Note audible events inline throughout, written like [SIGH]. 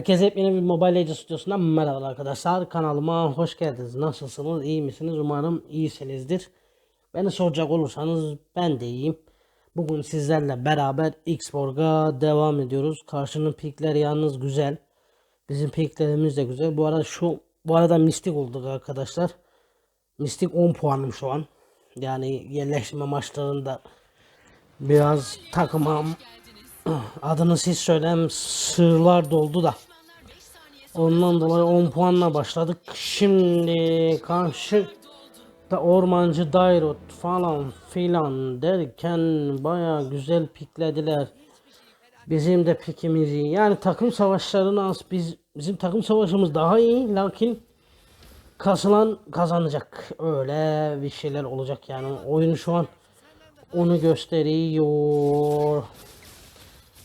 Herkese yepyeni bir Mobile Legends stüdyosundan merhaba arkadaşlar. Kanalıma hoş geldiniz. Nasılsınız? İyi misiniz? Umarım iyisinizdir. Beni soracak olursanız ben de iyiyim. Bugün sizlerle beraber Xborg'a devam ediyoruz. Karşının pikleri yalnız güzel. Bizim piklerimiz de güzel. Bu arada şu bu arada mistik olduk arkadaşlar. Mistik 10 puanım şu an. Yani yerleştirme maçlarında biraz takıma [CLEARS THROAT] adını siz söylem sığırlar doldu da. Ondan dolayı 10 puanla başladık. Şimdi karşı da ormancı Dairot falan filan derken baya güzel piklediler. Bizim de pikimizi yani takım savaşlarını az biz bizim takım savaşımız daha iyi lakin kasılan kazanacak. Öyle bir şeyler olacak yani. Oyun şu an onu gösteriyor.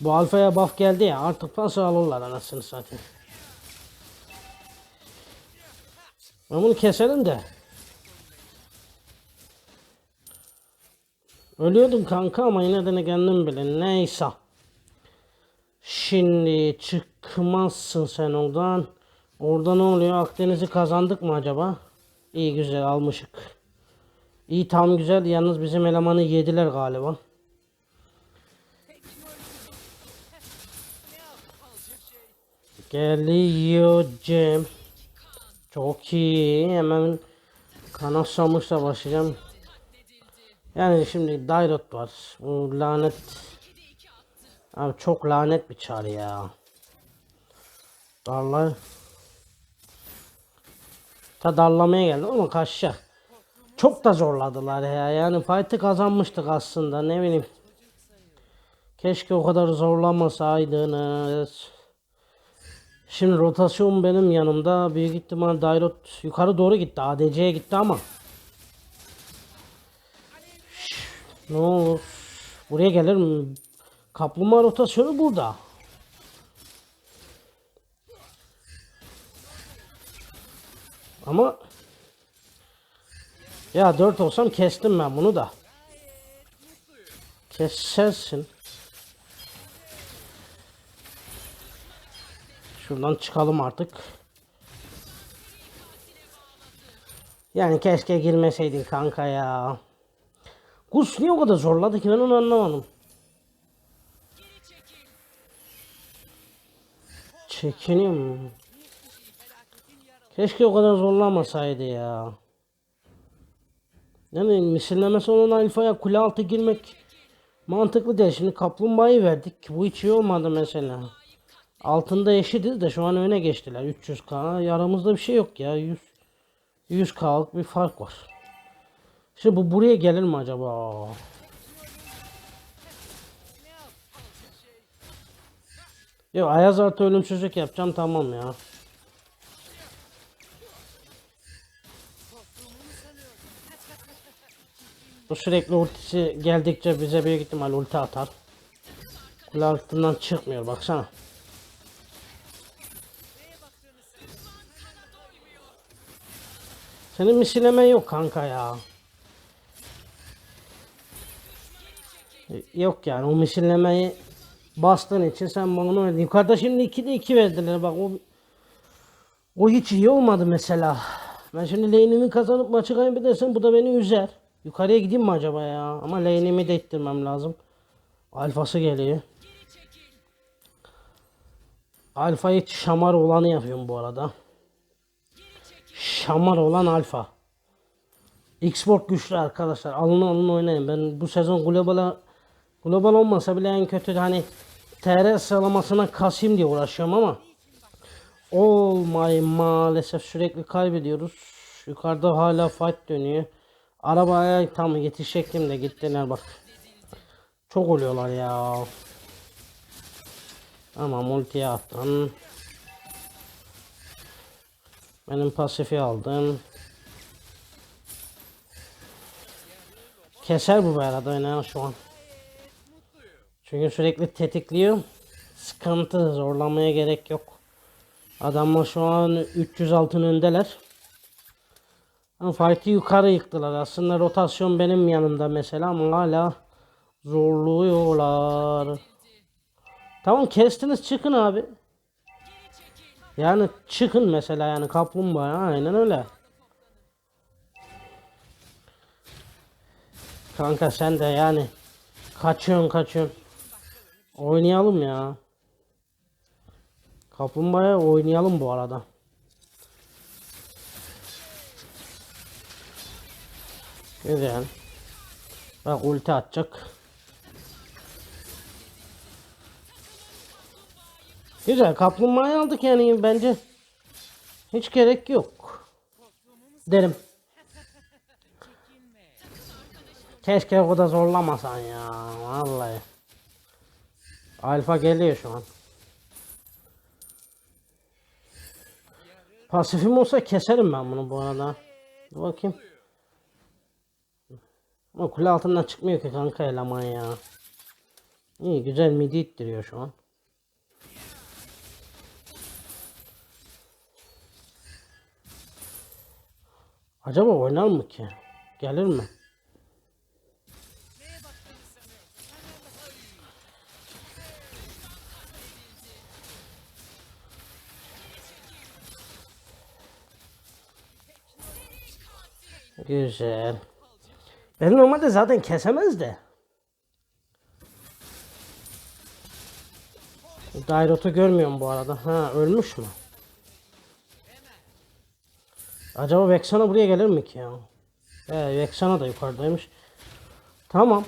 Bu alfaya buff geldi ya artık nasıl alırlar anasını satayım. Ben bunu keselim de. Ölüyordum kanka ama yine de kendim bile neyse. Şimdi çıkmazsın sen oradan. Orada ne oluyor? Akdeniz'i kazandık mı acaba? İyi güzel almışık. İyi tam güzel yalnız bizim elemanı yediler galiba. Geliyor Cem. Çok iyi. Hemen kanasamışla başlayacağım. Yani şimdi Dairot var. Bu lanet. Abi çok lanet bir çar ya. Darlar. Ta darlamaya geldi ama kaçacak. Çok da zorladılar ya. Yani fight'ı kazanmıştık aslında ne bileyim. Keşke o kadar zorlamasaydınız. Şimdi rotasyon benim yanımda. Büyük ihtimal Dairot yukarı doğru gitti. ADC'ye gitti ama. Şş, Ne olur. Buraya gelir mi? Kaplumbağa rotasyonu burada. Ama ya 4 olsam kestim ben bunu da. Kesersin. Şuradan çıkalım artık. Yani keşke girmeseydin kanka ya. Gus niye o kadar zorladı ki ben onu anlamadım. Çekiniyorum. Keşke o kadar zorlamasaydı ya. Yani misillemesi olan alfaya kule altı girmek mantıklı değil. Şimdi kaplumbağayı verdik. Bu hiç iyi olmadı mesela. Altında eşitiz de şu an öne geçtiler. 300k. Yaramızda bir şey yok ya. 100 100k'lık bir fark var. Şimdi bu buraya gelir mi acaba? Yok Ayaz artı ölümsüzlük yapacağım tamam ya. Bu sürekli ultisi geldikçe bize büyük ihtimal ulti atar. Kule altından çıkmıyor baksana. Senin misillemen yok kanka ya. Yok yani o misillemeyi bastığın için sen bana verdin. Yukarıda şimdi 2'de 2 verdiler bak o o hiç iyi olmadı mesela. Ben şimdi lane'imi kazanıp maçı kaybedersem bu da beni üzer. Yukarıya gideyim mi acaba ya? Ama lane'imi de ittirmem lazım. Alfası geliyor. Alfa'yı şamar olanı yapıyorum bu arada. Şamar olan alfa. Xbox güçlü arkadaşlar. Alın alın oynayın. Ben bu sezon globala global olmasa bile en kötü hani TR sıralamasına kasayım diye uğraşıyorum ama olmay maalesef sürekli kaybediyoruz. Yukarıda hala fight dönüyor. Arabaya tam yetişecektim de gittiler bak. Çok oluyorlar ya. Ama multiye attım. Benim pasifi aldım. Keser bu arada oynayan şu an. Çünkü sürekli tetikliyor. Sıkıntı zorlamaya gerek yok. Adamlar şu an 300 altın öndeler. Ama fight'i yukarı yıktılar. Aslında rotasyon benim yanımda mesela ama hala zorluyorlar. Tamam kestiniz çıkın abi. Yani çıkın mesela yani kaplumbağa aynen öyle. Kanka sen de yani kaçıyorsun kaçıyorsun. Oynayalım ya. Kaplumbağa oynayalım bu arada. Güzel. Bak ulti atacak. Güzel kaplumbağayı aldık yani bence hiç gerek yok derim. Keşke o da zorlamasan ya vallahi. Alfa geliyor şu an. Pasifim olsa keserim ben bunu bu arada. Dur bakayım. Ama kule altından çıkmıyor ki kanka eleman ya. İyi güzel midi ittiriyor şu an. Acaba oynar mı ki? Gelir mi? Güzel. Beni normalde zaten kesemez de. Dairot'u görmüyorum bu arada. Ha ölmüş mü? Acaba Vexana buraya gelir mi ki ya? Ee, Vexana da yukarıdaymış. Tamam.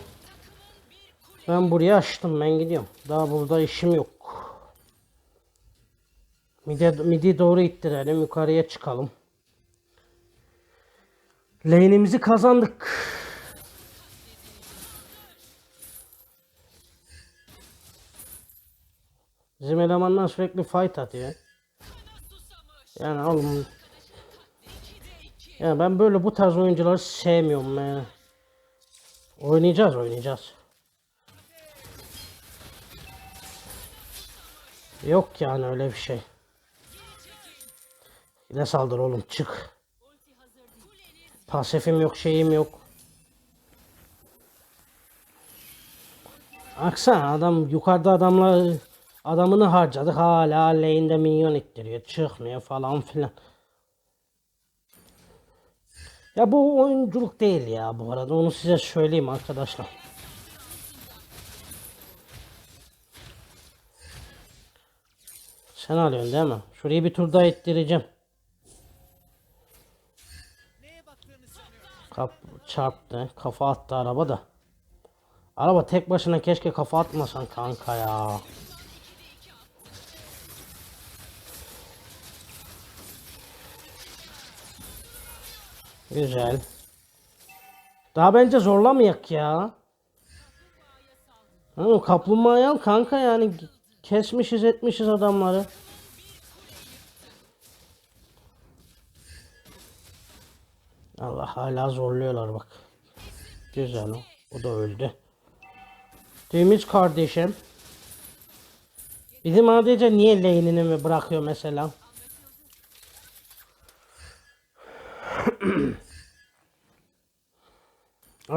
Ben buraya açtım ben gidiyorum. Daha burada işim yok. Midi, midi doğru ittirelim yukarıya çıkalım. Lane'imizi kazandık. Bizim elemanlar sürekli fight atıyor. Yani oğlum ya ben böyle bu tarz oyuncuları sevmiyorum yani. Oynayacağız oynayacağız. Yok yani öyle bir şey. Ne saldır oğlum çık. Pasifim yok şeyim yok. Aksana adam yukarıda adamla adamını harcadı hala lane'de minyon ittiriyor çıkmıyor falan filan. Ya bu oyunculuk değil ya bu arada onu size söyleyeyim arkadaşlar. Sen alıyorsun değil mi? Şurayı bir tur daha ittireceğim. Kap çarptı. Kafa attı araba da. Araba tek başına keşke kafa atmasan kanka ya. Güzel. Daha bence zorlamayak ya. Ha, kaplumbağayı al kanka yani kesmişiz etmişiz adamları. Allah hala zorluyorlar bak. Güzel o. O da öldü. Temiz kardeşim. Bizim ADC niye lane'ini mi bırakıyor mesela?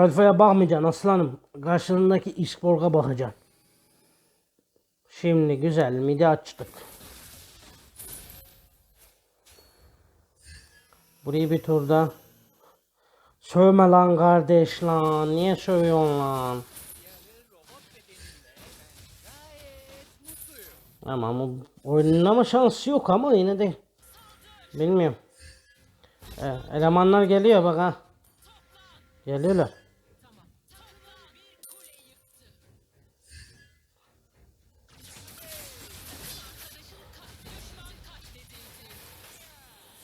Alfa'ya bakmayacaksın aslanım. Karşındaki İsporg'a bakacaksın. Şimdi güzel midi açtık. Burayı bir turda Sövme lan kardeş lan. Niye sövüyorsun lan? Ama bu oynama şansı yok ama yine de bilmiyorum. Evet, elemanlar geliyor bak ha. Geliyorlar.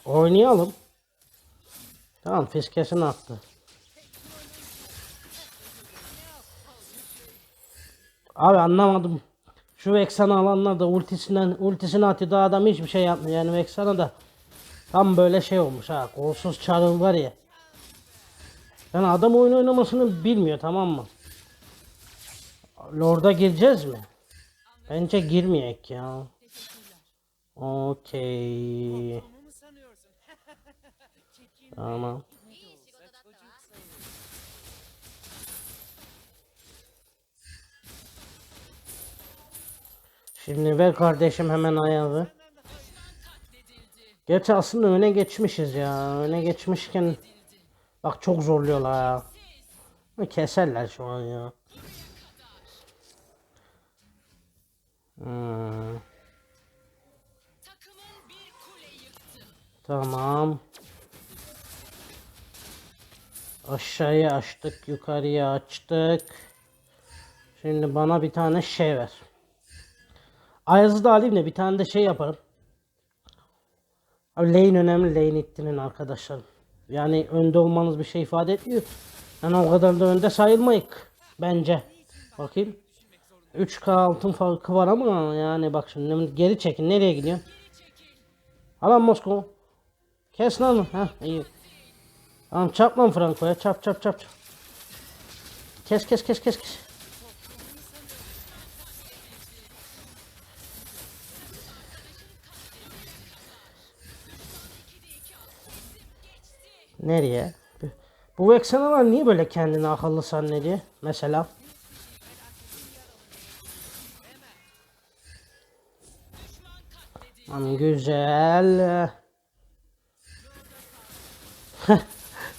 Oynayalım. Tamam fiskesini attı. Abi anlamadım. Şu Vexana alanlar da ultisinden ultisini atıyor da adam hiçbir şey yapmıyor. Yani Vexana da tam böyle şey olmuş ha. Kolsuz çarın var ya. Yani adam oyun oynamasını bilmiyor tamam mı? Lord'a gireceğiz mi? Bence girmeyek ya. Okey. Tamam. Şimdi ver kardeşim hemen ayağı. Gerçi aslında öne geçmişiz ya. Öne geçmişken bak çok zorluyorlar ya. Keserler şu an ya. Hmm. Tamam. Aşağıya açtık, yukarıya açtık. Şimdi bana bir tane şey ver. Ayaz'ı da alayım da bir tane de şey yaparım. Abi lane önemli, lane ittinin arkadaşlarım. Yani önde olmanız bir şey ifade etmiyor. Yani o kadar da önde sayılmayık. Bence. Bakayım. 3K altın farkı var ama yani bak şimdi geri çekin. Nereye gidiyor? Alan Moskova. Kes lan. Ha iyi. Tamam çap lan Franco'ya. Çap çap çap. çap. Kes kes kes kes kes. Nereye? Bu Vexena'lar niye böyle kendini akıllı zannediyor? Mesela. Tamam güzel.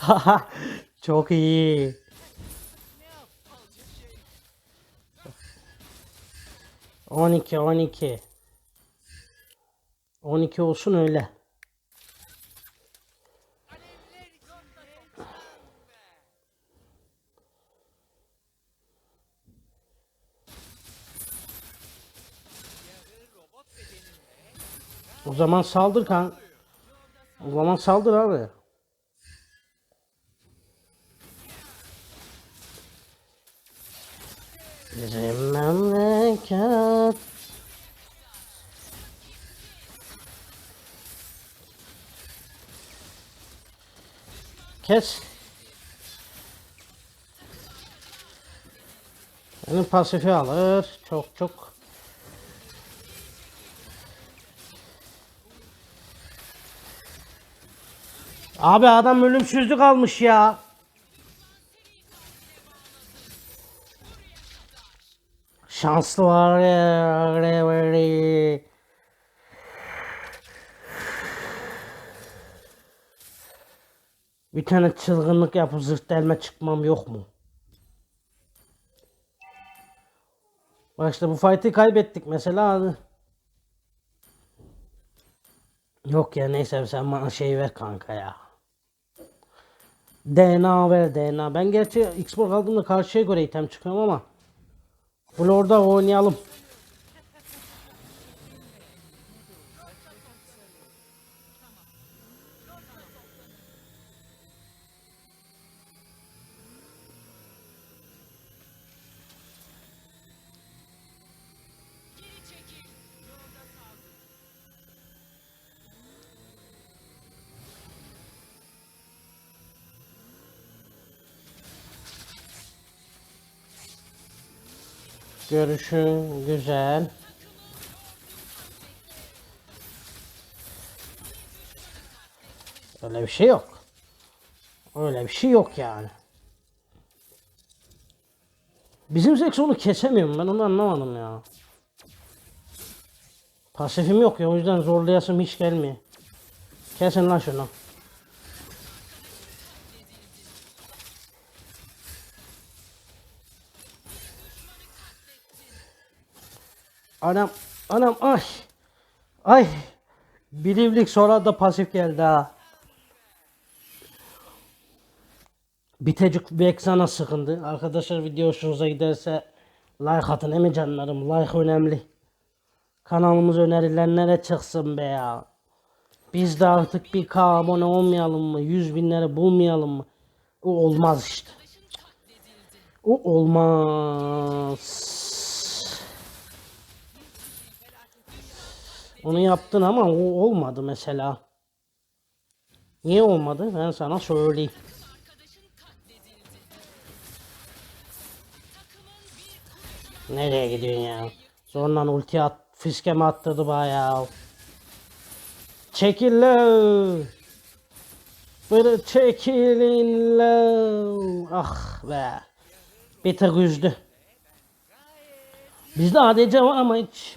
[LAUGHS] Çok iyi. On iki, on iki. On iki olsun öyle. O zaman saldır kan. O zaman saldır abi. Bizim memleket. Kes. Benim pasifi alır. Çok çok. Abi adam ölümsüzlük almış ya. Şanslı var ya. Bir tane çılgınlık yapıp zırt çıkmam yok mu? Bak işte bu fight'ı kaybettik mesela. Yok ya neyse sen bana şey ver kanka ya. DNA ver DNA. Ben gerçi Xbox aldığımda karşıya göre item çıkıyorum ama. Bunu orada oynayalım. Görüşün güzel. Öyle bir şey yok. Öyle bir şey yok yani. Bizim Zex onu kesemiyor mu? Ben onu anlamadım ya. Pasifim yok ya o yüzden zorlayasım hiç gelmiyor. Kesin lan şunu. Anam, anam ay. Ay. Bilivlik sonra da pasif geldi ha. Bitecik Vexana sıkındı. Arkadaşlar video hoşunuza giderse like atın emi canlarım. Like önemli. Kanalımız önerilenlere çıksın be ya. Biz de artık bir K abone olmayalım mı? 100 binleri bulmayalım mı? O olmaz işte. O olmaz. Onu yaptın ama o olmadı mesela. Niye olmadı? Ben sana söyleyeyim. Nereye gidiyorsun ya? Zorla ulti at, fiskeme attırdı bayağı. Çekil lo. Böyle çekilin lo. Ah be. Bir tık üzdü. Bizde ADC var ama hiç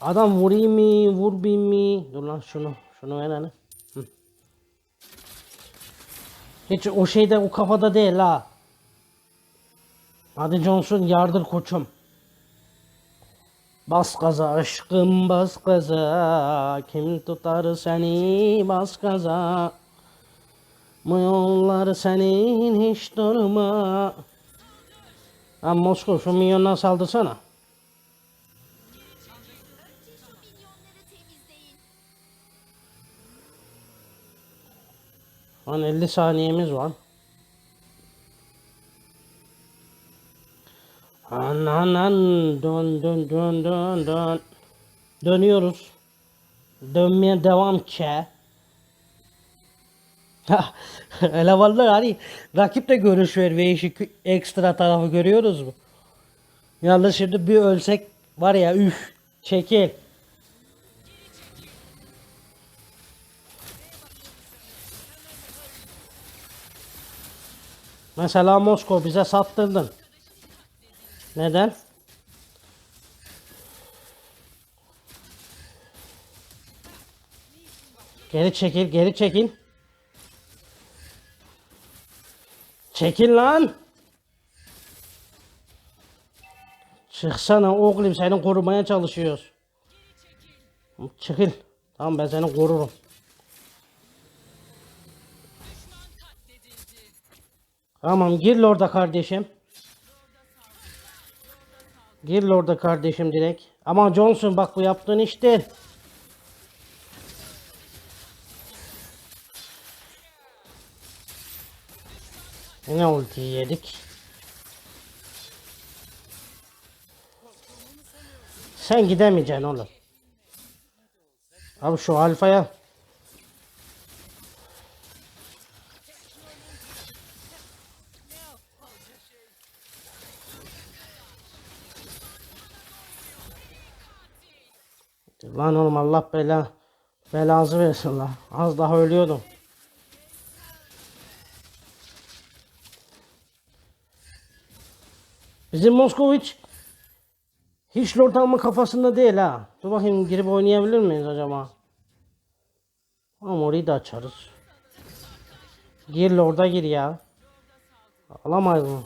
Adam vurayım mı, vurmayayım mı? Dur lan şunu, şunu ver hani. Hiç o şeyde o kafada değil ha. Hadi Johnson yardır koçum. Bas gaza aşkım bas gaza Kim tutar seni bas gaza Bu yollar senin hiç durma Ha Moskova şu milyondan saldırsana Lan 50 saniyemiz var An an an dön dön dön dön dön. Dönüyoruz. Dönmeye devam ki. Hele [LAUGHS] vallahi hani rakip de görüşüyor ve işi ekstra tarafı görüyoruz mu? Yalnız şimdi bir ölsek var ya üf çekil. Mesela Moskova bize sattırdın. Neden? Geri çekil, geri çekil. Çekil lan. Çıksana oğlum seni korumaya çalışıyoruz. Çekil. Tamam ben seni korurum. Tamam gir orada kardeşim. Gir orada kardeşim direkt. Ama Johnson bak bu yaptığın iş değil. Yine ulti yedik. Sen gidemeyeceksin oğlum. Abi şu alfaya Lan oğlum Allah bela belazı versin lan. Az daha ölüyordum. Bizim Moskoviç hiç lord alma kafasında değil ha. Dur bakayım girip oynayabilir miyiz acaba? Ama orayı da açarız. Gir lorda gir ya. Alamayız mı?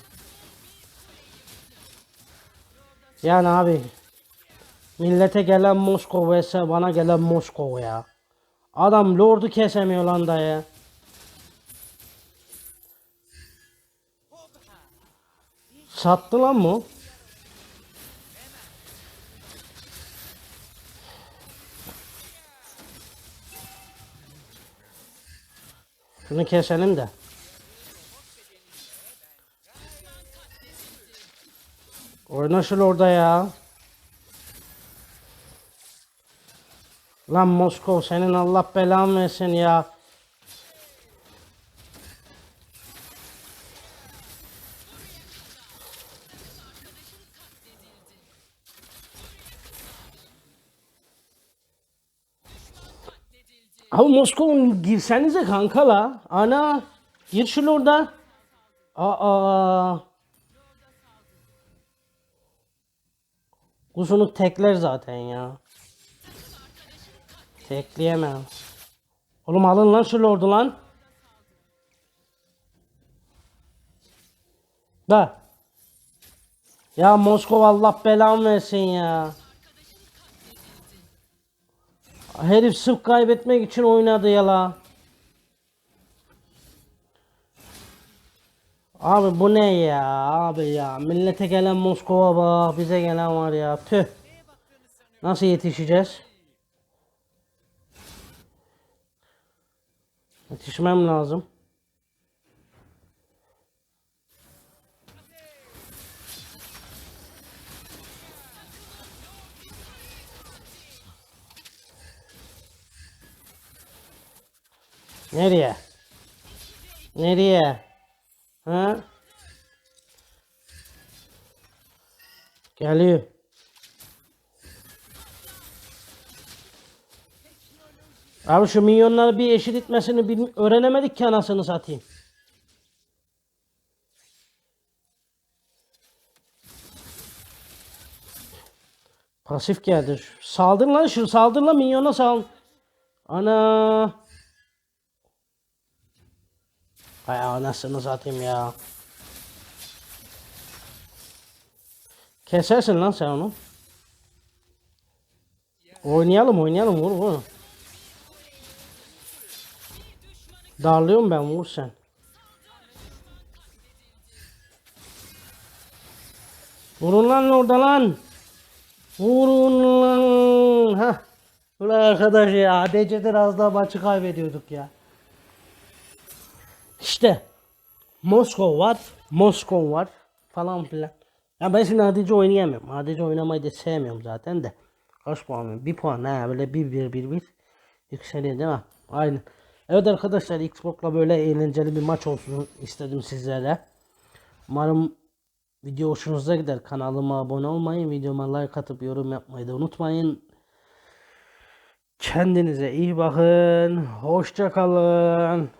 Yani abi Millete gelen Moskova ise bana gelen Moskova ya. Adam lordu kesemiyor lan dayı. Sattı lan bu. Şunu keselim de. Oyna şu orada ya. Lan Moskov senin Allah belanı versin ya. Abi Moskov'un girsenize kanka la. Ana gir şunu orada. Aa. Kuzunu tekler zaten ya. Tekleyemem. Oğlum alın lan şu lordu lan. Da. Ya Moskova Allah belamı versin ya. Herif sırf kaybetmek için oynadı ya la. Abi bu ne ya abi ya millete gelen Moskova bak bize gelen var ya tüh. Nasıl yetişeceğiz? Yetişmem lazım. Nereye? Nereye? Ha? Geliyor. Abi şu milyonları bir eşit etmesini öğrenemedik ki anasını satayım. Pas Pasif geldi. Saldır lan şu saldır lan minyona sal. Ana. Ay anasını satayım ya. Kesersin lan sen onu. Oynayalım oynayalım vur vur. Darlıyorum ben vur sen. Vurun lan orada lan. Vurun lan. Hah. Ulan arkadaş ya ADC'den az daha maçı kaybediyorduk ya. İşte Moskova var, Moskova var falan filan. Ya ben şimdi ADC oynayamıyorum. ADC oynamayı da sevmiyorum zaten de. Kaç puan? Bir puan ha böyle bir bir bir bir yükseliyor değil mi? Aynen. Evet arkadaşlar Xbox'la böyle eğlenceli bir maç olsun istedim sizlere. Umarım video hoşunuza gider. Kanalıma abone olmayı, videoma like atıp yorum yapmayı da unutmayın. Kendinize iyi bakın. Hoşça kalın.